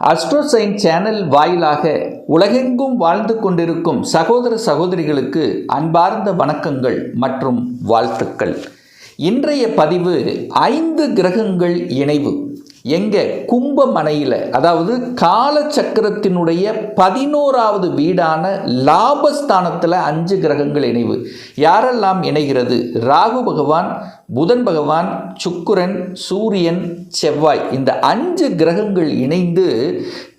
அஸ்ட்ரோசைன் channel வாயிலாக உலகெங்கும் வாழ்ந்து கொண்டிருக்கும் சகோதர சகோதரிகளுக்கு அன்பார்ந்த வணக்கங்கள் மற்றும் வாழ்த்துக்கள். இன்றைய பதிவு ஐந்து கிரகங்கள் இணைவு. எங்கே கும்பமனையில் அதாவது காலச்சக்கரத்தினுடைய பதினோராவது வீடான லாபஸ்தானத்தில் அஞ்சு கிரகங்கள் இணைவு. யாரெல்லாம் இணைகிறது? ராகு பகவான் புதன் பகவான் சுக்குரன் சூரியன் செவ்வாய். இந்த அஞ்சு கிரகங்கள் இணைந்து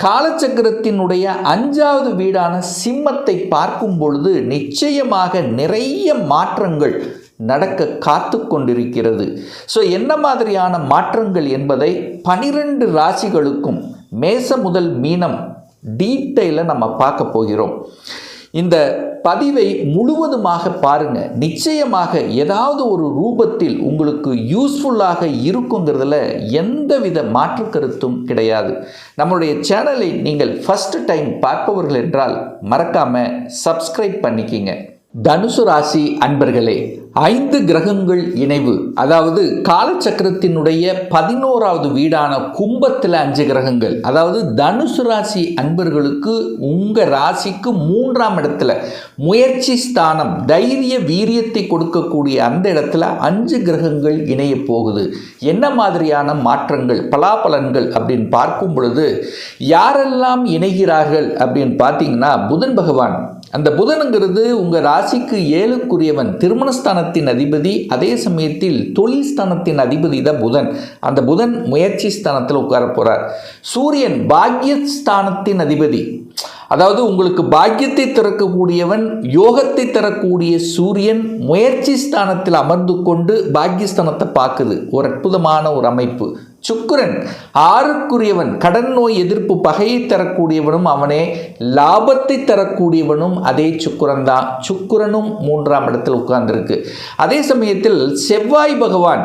காலச்சக்கரத்தினுடைய அஞ்சாவது வீடான சிம்மத்தை பார்க்கும் பொழுது நிச்சயமாக நிறைய மாற்றங்கள் நடக்க காத்து கொண்டிருக்கிறது ஸோ என்ன மாதிரியான மாற்றங்கள் என்பதை பனிரெண்டு ராசிகளுக்கும் மேச முதல் மீனம் டீட்டெயிலில் நம்ம பார்க்க போகிறோம். இந்த பதிவை முழுவதுமாக பாருங்க. நிச்சயமாக ஏதாவது ஒரு ரூபத்தில் உங்களுக்கு யூஸ்ஃபுல்லாக இருக்குங்கிறதுல எந்தவித மாற்று கருத்தும் கிடையாது. நம்மளுடைய சேனலை நீங்கள் ஃபஸ்ட் டைம் பார்ப்பவர்கள் என்றால் மறக்காமல் சப்ஸ்கிரைப் பண்ணிக்கிங்க. தனுசு ராசி அன்பர்களே ஐந்து கிரகங்கள் இணைவு. அதாவது காலச்சக்கரத்தினுடைய பதினோராவது வீடான கும்பத்தில் அஞ்சு கிரகங்கள். அதாவது தனுசு ராசி அன்பர்களுக்கு உங்கள் ராசிக்கு மூன்றாம் இடத்துல முயற்சி ஸ்தானம் தைரிய வீரியத்தை கொடுக்கக்கூடிய அந்த இடத்துல அஞ்சு கிரகங்கள் இணைய போகுது. என்ன மாதிரியான மாற்றங்கள் பலாபலன்கள் அப்படின்னு பார்க்கும் பொழுது யாரெல்லாம் இணைகிறார்கள் அப்படின்னு பார்த்தீங்கன்னா புதன் பகவான். அந்த புதனுங்கிறது உங்கள் ராசிக்கு ஏழுக்குரியவன். திருமணஸ்தானத்தின் அதிபதி அதே சமயத்தில் தொழில் ஸ்தானத்தின் அதிபதி தான் புதன். அந்த புதன் முயற்சி ஸ்தானத்தில் உட்கார போகிறார் சூரியன் பாக்யஸ்தானத்தின் அதிபதி. அதாவது உங்களுக்கு பாக்கியத்தை திறக்கக்கூடியவன் யோகத்தை தரக்கூடிய சூரியன் முயற்சி ஸ்தானத்தில் அமர்ந்து கொண்டு பாக்கியஸ்தானத்தை பார்க்குது. ஒரு அற்புதமான ஒரு அமைப்பு. சுக்கரன். ஆறுக்குரியவன் கடன் நோய் எதிர்ப்பு பகையை தரக்கூடியவனும் அவனே லாபத்தை தரக்கூடியவனும் அதே சுக்குரன் தான். சுக்குரனும் மூன்றாம் இடத்தில் உட்கார்ந்துருக்கு. அதே சமயத்தில் செவ்வாய் பகவான்.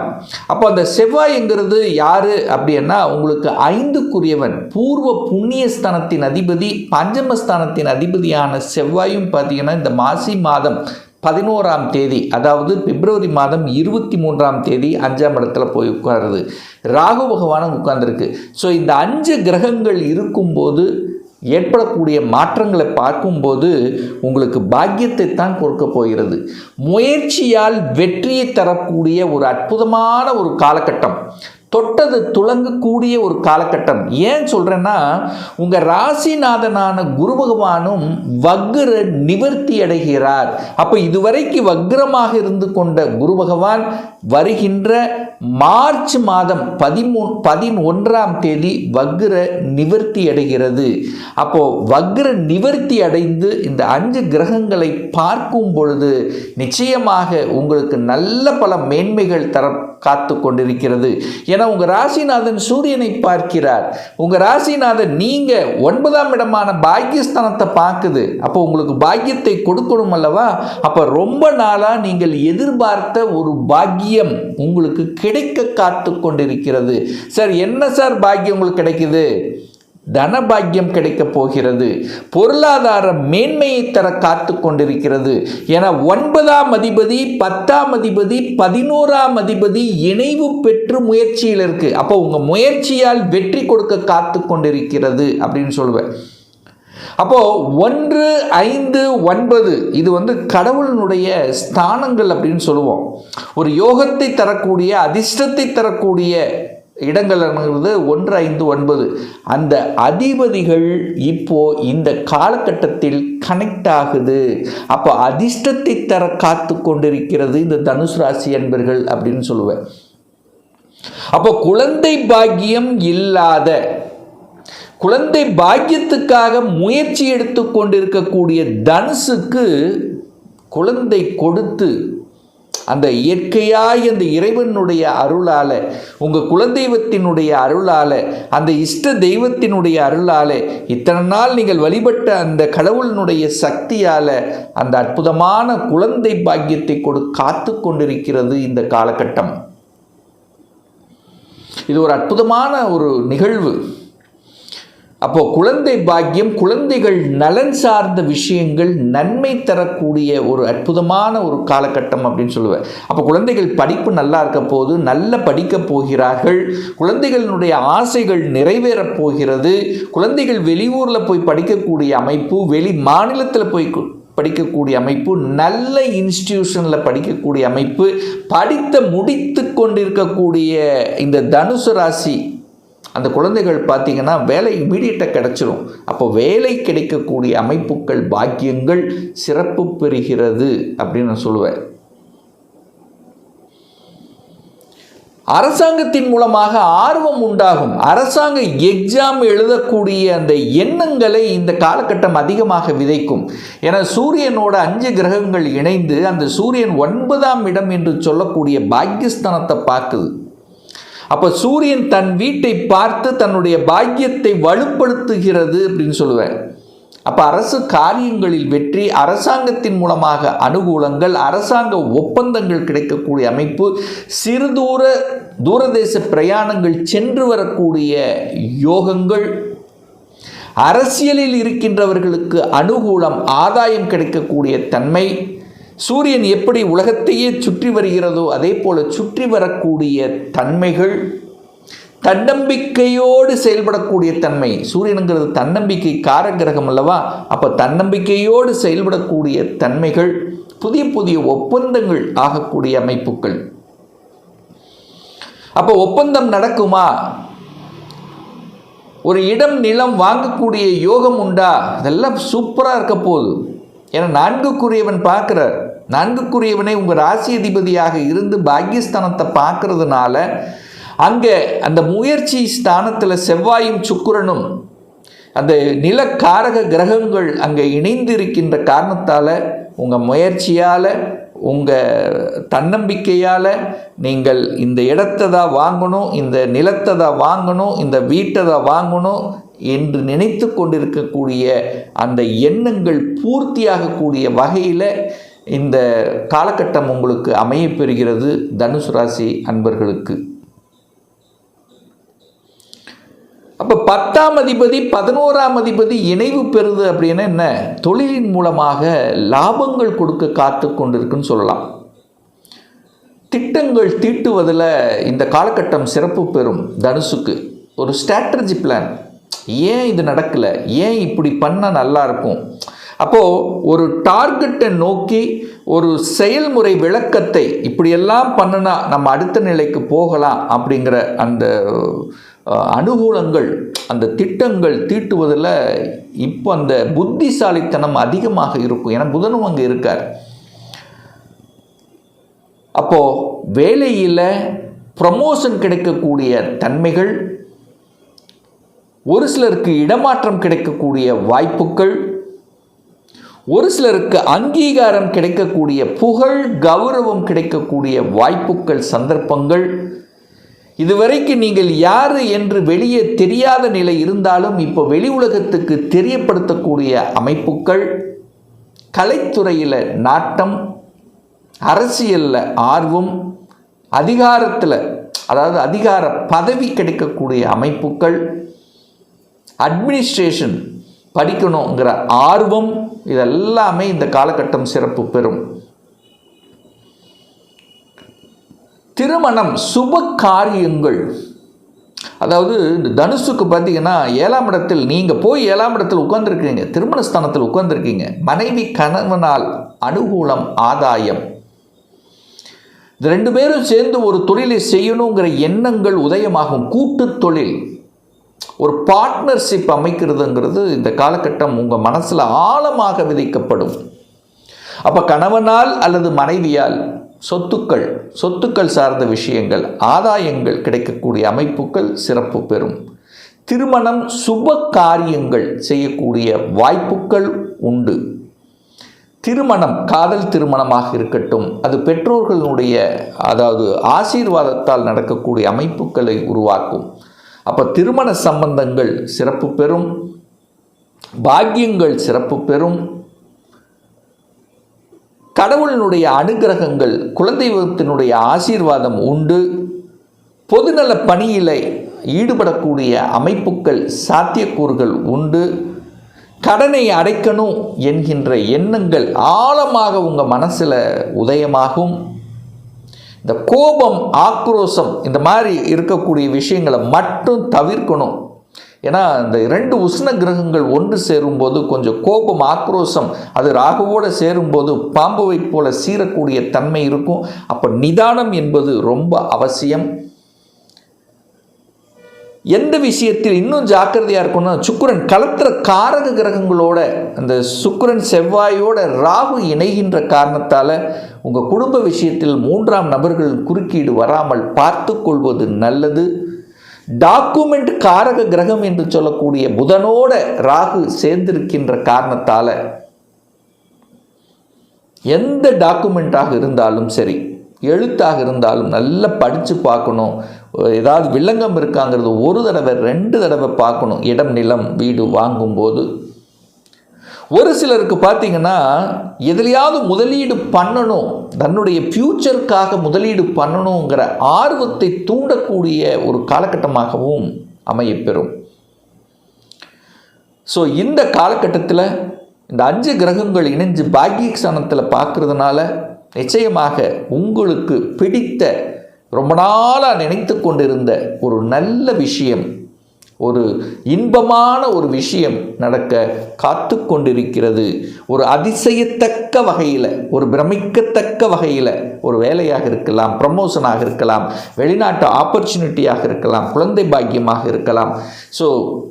அப்போ அந்த செவ்வாய்ங்கிறது யாரு அப்படின்னா உங்களுக்கு ஐந்துக்குரியவன் பூர்வ புண்ணியஸ்தானத்தின் அதிபதி பஞ்சமஸ்தானத்தின் அதிபதியான செவ்வாயும் பார்த்தீங்கன்னா இந்த மாசி மாதம் பதினோராம் தேதி அதாவது பிப்ரவரி மாதம் இருபத்தி மூன்றாம் தேதி அஞ்சாம் இடத்துல போய் உட்காருது. ராகு பகவானும் உட்கார்ந்துருக்கு. ஸோ இந்த அஞ்சு கிரகங்கள் இருக்கும்போது ஏற்படக்கூடிய மாற்றங்களை பார்க்கும்போது உங்களுக்கு பாக்கியத்தை தான் கொடுக்க போகிறது. முயற்சியால் வெற்றியை தரக்கூடிய ஒரு அற்புதமான ஒரு காலகட்டம். தொட்டது துளங்கக்கூடிய ஒரு காலகட்டம். ஏன் சொல்கிறேன்னா உங்கள் ராசிநாதனான குரு பகவானும் வக்ர நிவர்த்தி அடைகிறார். அப்போ இதுவரைக்கு வக்ரமாக இருந்து கொண்ட குரு பகவான் வருகின்ற மார்ச் மாதம் பதிமூ பதினொன்றாம் தேதி வக்ர நிவர்த்தி அடைகிறது. அப்போது வக்ர நிவர்த்தி அடைந்து இந்த அஞ்சு கிரகங்களை பார்க்கும் பொழுது நிச்சயமாக உங்களுக்கு நல்ல பல மேன்மைகள் தர காத்து கொண்டிருக்கிறது. ஏன்னா உங்கள் ராசிநாதன் சூரியனை பார்க்கிறார். உங்கள் ராசிநாதன் நீங்கள் ஒன்பதாம் இடமான பாக்கியஸ்தானத்தை பார்க்குது. அப்போ உங்களுக்கு பாக்கியத்தை கொடுக்கணும் அல்லவா? அப்போ ரொம்ப நாளாக நீங்கள் எதிர்பார்த்த ஒரு பாக்கியம் உங்களுக்கு கிடைக்க காத்து கொண்டிருக்கிறது. சார் என்ன சார் பாக்கியம் உங்களுக்கு கிடைக்குது? தனபாக்கியம் கிடைக்கப் போகிறது. பொருளாதார மேன்மையை தர காத்து கொண்டிருக்கிறது. என ஒன்பதாம் அதிபதி பத்தாம் அதிபதி பதினோராம் அதிபதி இணைவு பெற்று முயற்சியில் இருக்கு. அப்போ உங்க முயற்சியால் வெற்றி கொடுக்க காத்து கொண்டிருக்கிறது அப்படின்னு சொல்லுவேன். அப்போ ஒன்று ஐந்து ஒன்பது இது வந்து கடவுளினுடைய ஸ்தானங்கள் அப்படின்னு சொல்லுவோம். ஒரு யோகத்தை தரக்கூடிய அதிர்ஷ்டத்தை தரக்கூடிய இடங்கள்ங்கிறது ஒன்று ஐந்து ஒன்பது. அந்த அதிபதிகள் இப்போ இந்த காலகட்டத்தில் கனெக்ட் ஆகுது. அப்போ அதிர்ஷ்டத்தை தர காத்து கொண்டிருக்கிறது இந்த தனுசு ராசி என்பர்கள் அப்படின்னு சொல்லுவேன். அப்போ குழந்தை பாக்கியம் இல்லாத குழந்தை பாக்கியத்துக்காக முயற்சி எடுத்து கொண்டிருக்கக்கூடிய தனுசுக்கு குழந்தை கொடுத்து அந்த இயற்கையாய் அந்த இறைவனுடைய அருளால் உங்கள் குலதெய்வத்தினுடைய அருளால் அந்த இஷ்ட தெய்வத்தினுடைய அருளால் இத்தனை நாள் நீங்கள் வழிபட்ட அந்த கடவுளினுடைய சக்தியால் அந்த அற்புதமான குழந்தை பாக்கியத்தை கொடு காத்து கொண்டிருக்கிறது இந்த காலகட்டம். இது ஒரு அற்புதமான ஒரு நிகழ்வு. அப்போ குழந்தை பாக்கியம் குழந்தைகள் நலன் சார்ந்த விஷயங்கள் நன்மை தரக்கூடிய ஒரு அற்புதமான ஒரு காலகட்டம் அப்படின்னு சொல்லுவேன். அப்போ குழந்தைகள் படிப்பு நல்லா இருக்க போது நல்ல படிக்க போகிறார்கள் குழந்தைகளினுடைய ஆசைகள் நிறைவேறப் போகிறது குழந்தைகள் வெளியூரில் போய் படிக்கக்கூடிய அமைப்பு வெளி மாநிலத்தில் போய் கு- படிக்கக்கூடிய அமைப்பு நல்ல இன்ஸ்டிடியூஷனில் படிக்கக்கூடிய அமைப்பு படித்த முடித்து கொண்டிருக்கக்கூடிய இந்த தனுசு ராசி அந்த குழந்தைகள் பார்த்தீங்கன்னா வேலை இமீடியட்டாக கிடச்சிரும். அப்போ வேலை கிடைக்கக்கூடிய அமைப்புகள் பாக்கியங்கள் சிறப்பு பெறுகிறது அப்படின்னு நான் சொல்லுவேன். அரசாங்கத்தின் மூலமாக ஆர்வம் உண்டாகும். அரசாங்க எக்ஸாம் எழுதக்கூடிய அந்த எண்ணங்களை இந்த காலகட்டம் அதிகமாக விதைக்கும். என சூரியனோட அஞ்சு கிரகங்கள் இணைந்து அந்த சூரியன் ஒன்பதாம் இடம் என்று சொல்லக்கூடிய பாக்கியஸ்தானத்தை பார்க்குது. அப்போ சூரியன் தன் வீட்டை பார்த்து தன்னுடைய பாக்கியத்தை வலுப்படுத்துகிறது அப்படின்னு சொல்லுவேன். அப்போ அரசு காரியங்களில் வெற்றி அரசாங்கத்தின் மூலமாக அனுகூலங்கள் அரசாங்க ஒப்பந்தங்கள் கிடைக்கக்கூடிய அமைப்பு சிறு தூர தூரதேச பிரயாணங்கள் சென்று வரக்கூடிய யோகங்கள் அரசியலில் இருக்கின்றவர்களுக்கு அனுகூலம் ஆதாயம் கிடைக்கக்கூடிய தன்மை சூரியன் எப்படி உலகத்தையே சுற்றி வருகிறதோ அதே போல சுற்றி வரக்கூடிய தன்மைகள் தன்னம்பிக்கையோடு செயல்படக்கூடிய தன்மை. சூரியனுங்கிறது தன்னம்பிக்கை காரகிரகம் அல்லவா? அப்போ தன்னம்பிக்கையோடு செயல்படக்கூடிய தன்மைகள் புதிய புதிய ஒப்பந்தங்கள் ஆகக்கூடிய அமைப்புகள். அப்போ ஒப்பந்தம் நடக்குமா? ஒரு இடம் நிலம் வாங்கக்கூடிய யோகம் உண்டா? அதெல்லாம் சூப்பராக இருக்க போகுது. ஏன்னா நான்குக்குரியவன் பார்க்குறார். நான்குக்குரியவனை உங்கள் ராசி அதிபதியாக இருந்து பாக்கியஸ்தானத்தை பார்க்கறதுனால அங்கே அந்த முயற்சி ஸ்தானத்தில் செவ்வாயும் சுக்கிரனும் அந்த நிலக்காரக கிரகங்கள் அங்கே இணைந்து இருக்கின்ற காரணத்தால் உங்கள் முயற்சியால் உங்கள் தன்னம்பிக்கையால் நீங்கள் இந்த இடத்தை தான் வாங்கணும் இந்த நிலத்தை தான் வாங்கணும் இந்த வீட்டை தான் வாங்கணும் என்று நினைத்து கொண்டிருக்கக்கூடிய அந்த எண்ணங்கள் பூர்த்தியாகக்கூடிய வகையில் இந்த காலகட்டம் உங்களுக்கு அமையப்பெறுகிறது தனுசு ராசி அன்பர்களுக்கு. அப்போ பத்தாம் அதிபதி பதினோராம் அதிபதி இணைவு பெறுது அப்படின்னா என்ன? தொழிலின் மூலமாக லாபங்கள் கொடுக்க காத்து கொண்டிருக்குன்னு சொல்லலாம். திட்டங்கள் தீட்டுவதில் இந்த காலகட்டம் சிறப்பு பெறும் தனுசுக்கு. ஒரு ஸ்ட்ராட்டஜி பிளான் ஏன் இது நடக்கலை? ஏன் இப்படி பண்ணால் நல்லா இருக்கும்? அப்போது ஒரு டார்கெட்டை நோக்கி ஒரு செயல்முறை விளக்கத்தை இப்படியெல்லாம் பண்ணுனா நம்ம அடுத்த நிலைக்கு போகலாம் அப்படிங்கிற அந்த அனுகூலங்கள் அந்த திட்டங்கள் தீட்டுவதில் இப்போ அந்த புத்திசாலித்தனம் அதிகமாக இருக்கும். ஏன்னா புதனும் அங்கே இருக்கார். அப்போது வேலையில் ப்ரமோஷன் கிடைக்கக்கூடிய தன்மைகள் ஒரு சிலருக்கு இடமாற்றம் கிடைக்கக்கூடிய வாய்ப்புகள் ஒரு சிலருக்கு அங்கீகாரம் கிடைக்கக்கூடிய புகழ் கௌரவம் கிடைக்கக்கூடிய வாய்ப்புகள் சந்தர்ப்பங்கள். இதுவரைக்கும் நீங்கள் யார் என்று வெளியே தெரியாத நிலை இருந்தாலும் இப்போ வெளி உலகத்துக்கு தெரியப்படுத்தக்கூடிய அமைப்புகள். கலைத்துறையில் நாட்டம் அரசியலில் ஆர்வம் அதிகாரத்தில் அதாவது அதிகார பதவி கிடைக்கக்கூடிய அமைப்புகள். அட்மினிஸ்ட்ரேஷன் படிக்கணுங்கிற ஆர்வம் இதெல்லாமே இந்த காலகட்டம் சிறப்பு பெறும். திருமணம் சுப காரியங்கள். அதாவது இந்த தனுசுக்கு பார்த்தீங்கன்னா ஏழாம் இடத்தில் நீங்கள் போய் ஏழாம் இடத்தில் உட்காந்துருக்கீங்க திருமண ஸ்தானத்தில் மனைவி கணவனால் அனுகூலம் ஆதாயம். இது ரெண்டு பேரும் சேர்ந்து ஒரு தொழிலை செய்யணுங்கிற எண்ணங்கள் உதயமாகும். கூட்டு தொழில். ஒரு பார்ட்னர்ஷிப் அமைக்கிறதுங்கிறது இந்த காலகட்டம் உங்கள் மனசில் ஆழமாக விதைக்கப்படும். அப்போ கணவனால் அல்லது மனைவியால் சொத்துக்கள் சொத்துக்கள் சார்ந்த விஷயங்கள் ஆதாயங்கள் கிடைக்கக்கூடிய அமைப்புகள் சிறப்பு பெறும். திருமணம் சுப காரியங்கள் செய்யக்கூடிய வாய்ப்புகள் உண்டு. திருமணம் காதல் திருமணமாக இருக்கட்டும் அது பெற்றோர்களுடைய அதாவது ஆசீர்வாதத்தால் நடக்கக்கூடிய அமைப்புகளை உருவாக்கும். அப்போ திருமண சம்பந்தங்கள் சிறப்பு பெறும். பாக்கியங்கள் சிறப்பு பெறும். கடவுளினுடைய அனுகிரகங்கள் குலதெய்வத்தினுடைய ஆசீர்வாதம் உண்டு. பொதுநல பணியில் ஈடுபடக்கூடிய அமைப்புகள் சாத்தியக்கூறுகள் உண்டு. கடனை அடைக்கணும் என்கின்ற எண்ணங்கள் ஆழமாக உங்கள் மனசில் உதயமாகும். இந்த கோபம் ஆக்ரோஷம் இந்த மாதிரி இருக்கக்கூடிய விஷயங்களை மட்டும் தவிர்க்கணும். ஏன்னா இந்த இரண்டு உஷ்ண கிரகங்கள் ஒன்று சேரும்போது கொஞ்சம் கோபம் ஆக்ரோஷம் அது ராகுவோடு சேரும்போது பாம்புவை போல சீரக்கூடிய தன்மை இருக்கும். அப்போ நிதானம் என்பது ரொம்ப அவசியம். எந்த விஷயத்தில் இன்னும் ஜாக்கிரதையாக இருக்கும்னா சுக்கிரன் கலத்திர காரக கிரகங்களோட அந்த சுக்கிரன் செவ்வாயோட ராகு இணைகின்ற காரணத்தால் உங்கள் குடும்ப விஷயத்தில் மூன்றாம் நபர்கள் குறுக்கீடு வராமல் பார்த்து கொள்வது நல்லது. டாக்குமெண்ட் காரக கிரகம் என்று சொல்லக்கூடிய புதனோட ராகு சேர்ந்திருக்கின்ற காரணத்தால் எந்த டாக்குமெண்ட்டாக இருந்தாலும் சரி எழுத்தாக இருந்தாலும் நல்லா படித்து பார்க்கணும். ஏதாவது வில்லங்கம் இருக்காங்கிறது ஒரு தடவை ரெண்டு தடவை பார்க்கணும். இடம் நிலம் வீடு வாங்கும்போது. ஒரு சிலருக்கு பார்த்தீங்கன்னா எதுலையாவது முதலீடு பண்ணணும் தன்னுடைய ஃப்யூச்சருக்காக முதலீடு பண்ணணுங்கிற ஆர்வத்தை தூண்டக்கூடிய ஒரு காலகட்டமாகவும் அமையப்பெறும். ஸோ இந்த காலகட்டத்தில் இந்த அஞ்சு கிரகங்கள் இணைஞ்சு பாக்கியஸ்தானத்தில் பார்க்குறதுனால நிச்சயமாக உங்களுக்கு பிடித்த ரொம்ப நாளாக நினைத்து கொண்டிருந்த ஒரு நல்ல விஷயம் ஒரு இன்பமான ஒரு விஷயம் நடக்க காத்து கொண்டிருக்கிறது. ஒரு அதிசயத்தக்க வகையில் ஒரு பிரமிக்கத்தக்க வகையில் ஒரு வேலையாக இருக்கலாம் ப்ரமோஷனாக இருக்கலாம் வெளிநாட்டு ஆப்பர்ச்சுனிட்டியாக இருக்கலாம் குழந்தை பாக்கியமாக இருக்கலாம். ஸோ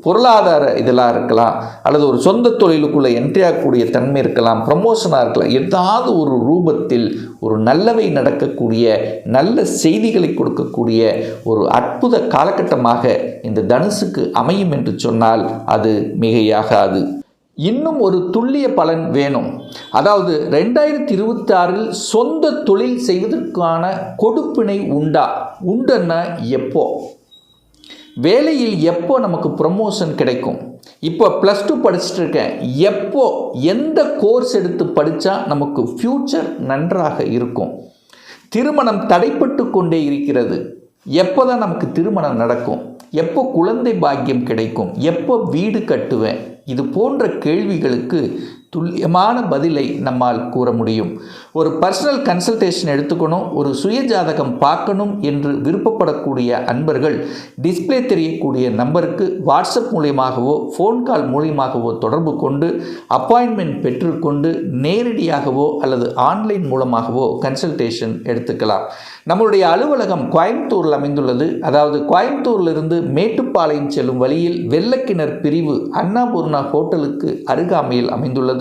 பொருளாதார இதெல்லாம் இருக்கலாம் அல்லது ஒரு சொந்த தொழிலுக்குள்ளே என்ட்ரி ஆகக்கூடிய தன்மை இருக்கலாம் ப்ரமோஷனாக இருக்கலாம். ஏதாவது ஒரு ரூபத்தில் ஒரு நல்லவை நடக்கக்கூடிய நல்ல செய்திகளை கொடுக்கக்கூடிய ஒரு அற்புத காலகட்டமாக இந்த தனுசுக்கு அமையும் என்று சொன்னால் அது மிகையாகாது. இன்னும் ஒரு துல்லிய பலன் வேணும். அதாவது ரெண்டாயிரத்தி இருபத்தி ஆறில் சொந்த தொழில் செய்வதற்கான கொடுப்பினை உண்டா? உண்டுன்னா எப்போ? வேலையில் எப்போ நமக்கு ப்ரமோஷன் கிடைக்கும்? இப்போ ப்ளஸ் டூ படிச்சுட்டு இருக்கேன் எப்போ? எந்த கோர்ஸ் எடுத்து படித்தா நமக்கு ஃப்யூச்சர் நன்றாக இருக்கும்? திருமணம் தடைப்பட்டு கொண்டே இருக்கிறது. எப்போ தான் நமக்கு திருமணம் நடக்கும்? எப்போ குழந்தை பாக்கியம் கிடைக்கும்? எப்போ வீடு கட்டுவேன்? இது போன்ற கேள்விகளுக்கு துல்லியமான பதிலை நம்மால் கூற முடியும். ஒரு பர்சனல் கன்சல்டேஷன் எடுத்துக்கணும் ஒரு சுய ஜாதகம் பார்க்கணும் என்று விருப்பப்படக்கூடிய அன்பர்கள் டிஸ்பிளே தெரியக்கூடிய நம்பருக்கு வாட்ஸ்அப் மூலியமாகவோ ஃபோன் கால் மூலியமாகவோ தொடர்பு கொண்டு அப்பாயின்மெண்ட் பெற்றுக்கொண்டு நேரடியாகவோ அல்லது ஆன்லைன் மூலமாகவோ கன்சல்டேஷன் எடுத்துக்கலாம். நம்மளுடைய அலுவலகம் கோயம்புத்தூரில் அமைந்துள்ளது. அதாவது கோயம்புத்தூரிலிருந்து மேட்டுப்பாளையம் செல்லும் வழியில் வெள்ளக்கிணர் பிரிவு அன்னபூர்ணா ஹோட்டலுக்கு அருகாமையில் அமைந்துள்ளது.